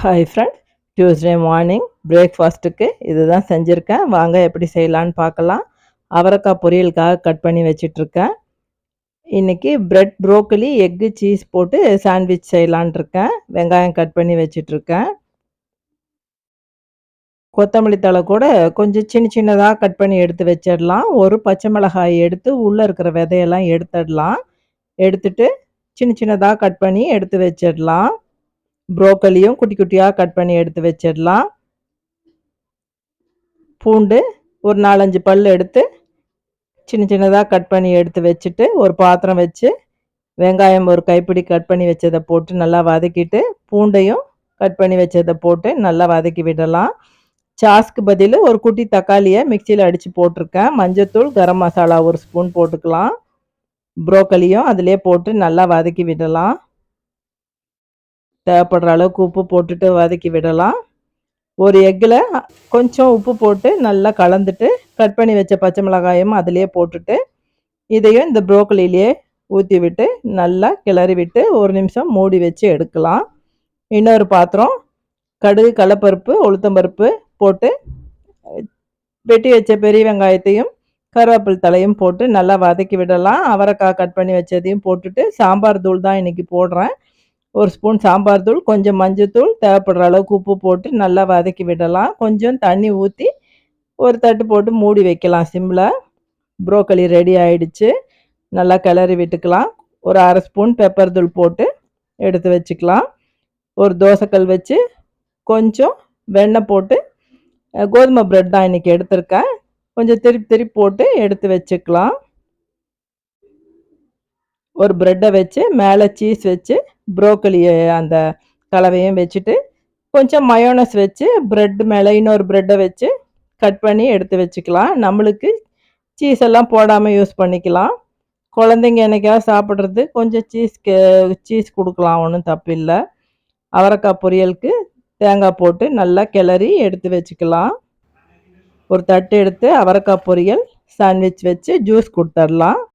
Hi friend Tuesday morning பிரேக்ஃபாஸ்ட்டுக்கு இது தான் செஞ்சுருக்கேன். வாங்க எப்படி செய்யலான்னு பார்க்கலாம். அவரைக்காய் பொரியலுக்காக கட் பண்ணி வச்சிட்ருக்கேன். இன்றைக்கி ப்ரெட் ப்ரோக்கலி எக்கு சீஸ் போட்டு சாண்ட்விச் செய்யலான் இருக்கேன் வெங்காயம் கட் பண்ணி வச்சிட்ருக்கேன். கொத்தமல்லி தழை கூட கொஞ்சம் சின்ன சின்னதாக கட் பண்ணி எடுத்து வச்சிடலாம். ஒரு பச்சை மிளகாய் எடுத்து உள்ளே இருக்கிற விதையெல்லாம் எடுத்துடலாம். எடுத்துட்டு சின்ன சின்னதாக கட் பண்ணி எடுத்து வச்சிடலாம். ப்ரோக்கலியும் குட்டி குட்டியாக கட் பண்ணி எடுத்து வச்சிடலாம். பூண்டு ஒரு நாலஞ்சு பல் எடுத்து சின்ன சின்னதாக கட் பண்ணி எடுத்து வச்சுட்டு ஒரு பாத்திரம் வச்சு வெங்காயம் ஒரு கைப்பிடி கட் பண்ணி வச்சதை போட்டு நல்லா வதக்கிட்டு பூண்டையும் கட் பண்ணி வச்சதை போட்டு நல்லா வதக்கி விடலாம். சாஸ்க்கு பதில் ஒரு குட்டி தக்காளியை மிக்சியில் அடித்து போட்டிருக்கேன். மஞ்சத்தூள் கரம் மசாலா ஒரு ஸ்பூன் போட்டுக்கலாம். ப்ரோக்கலியும் அதிலே போட்டு நல்லா வதக்கி விடலாம். தேவைப்படுற அளவுக்கு உப்பு போட்டுட்டு வதக்கி விடலாம். ஒரு எக்கில் கொஞ்சம் உப்பு போட்டு நல்லா கலந்துட்டு கட் பண்ணி வச்ச பச்சை மிளகாயும் அதிலே போட்டுட்டு இதையும் இந்த ப்ரோக்கலிலேயே ஊற்றி விட்டு நல்லா கிளறி விட்டு ஒரு நிமிஷம் மூடி வச்சு எடுக்கலாம். இன்னொரு பாத்திரம் கடுகு கடலப்பருப்பு உளுத்தம்பருப்பு போட்டு வெட்டி வச்ச பெரிய வெங்காயத்தையும் கருவேப்பில் தலையும் போட்டு நல்லா வதக்கி விடலாம். அவரைக்காய் கட் பண்ணி வச்சதையும் போட்டுட்டு சாம்பார் தூள் தான் இன்றைக்கி போடுறேன். ஒரு ஸ்பூன் சாம்பார் தூள் கொஞ்சம் மஞ்சத்தூள் தேவைப்படுற அளவுக்கு உப்பு போட்டு நல்லா வதக்கி விடலாம். கொஞ்சம் தண்ணி ஊற்றி ஒரு தட்டு போட்டு மூடி வைக்கலாம் சிம்மில் ப்ரோக்கலி ரெடி ஆகிடுச்சு நல்லா கிளறி விட்டுக்கலாம். ஒரு அரை ஸ்பூன் பெப்பர் தூள் போட்டு எடுத்து வச்சுக்கலாம். ஒரு தோசைக்கல் வச்சு கொஞ்சம் வெண்ணெய் போட்டு கோதுமை ப்ரெட் தான் இன்றைக்கி எடுத்திருக்கேன். கொஞ்சம் திருப்பி திருப்பி போட்டு எடுத்து வச்சுக்கலாம். ஒரு ப்ரெட்டை வச்சு மேலே சீஸ் வச்சு ப்ரோக்கலியை அந்த கலவையும் வச்சுட்டு கொஞ்சம் மயோனஸ் வச்சு ப்ரெட் மேலே இன்னொரு ப்ரெட்டை வச்சு கட் பண்ணி எடுத்து வச்சுக்கலாம். நம்மளுக்கு சீஸ் எல்லாம் போடாமல் யூஸ் பண்ணிக்கலாம். குழந்தைங்க என்னைக்காவது சாப்பிட்றது கொஞ்சம் சீஸ் சீஸ் கொடுக்கலாம் ஒன்றும் தப்பு இல்லை. அவரைக்காய் பொரியலுக்கு தேங்காய் போட்டு நல்லா கிளறி எடுத்து வச்சுக்கலாம். ஒரு தட்டு எடுத்து அவரைக்காய் பொரியல் சாண்ட்விச் வச்சு ஜூஸ் கொடுத்துடலாம்.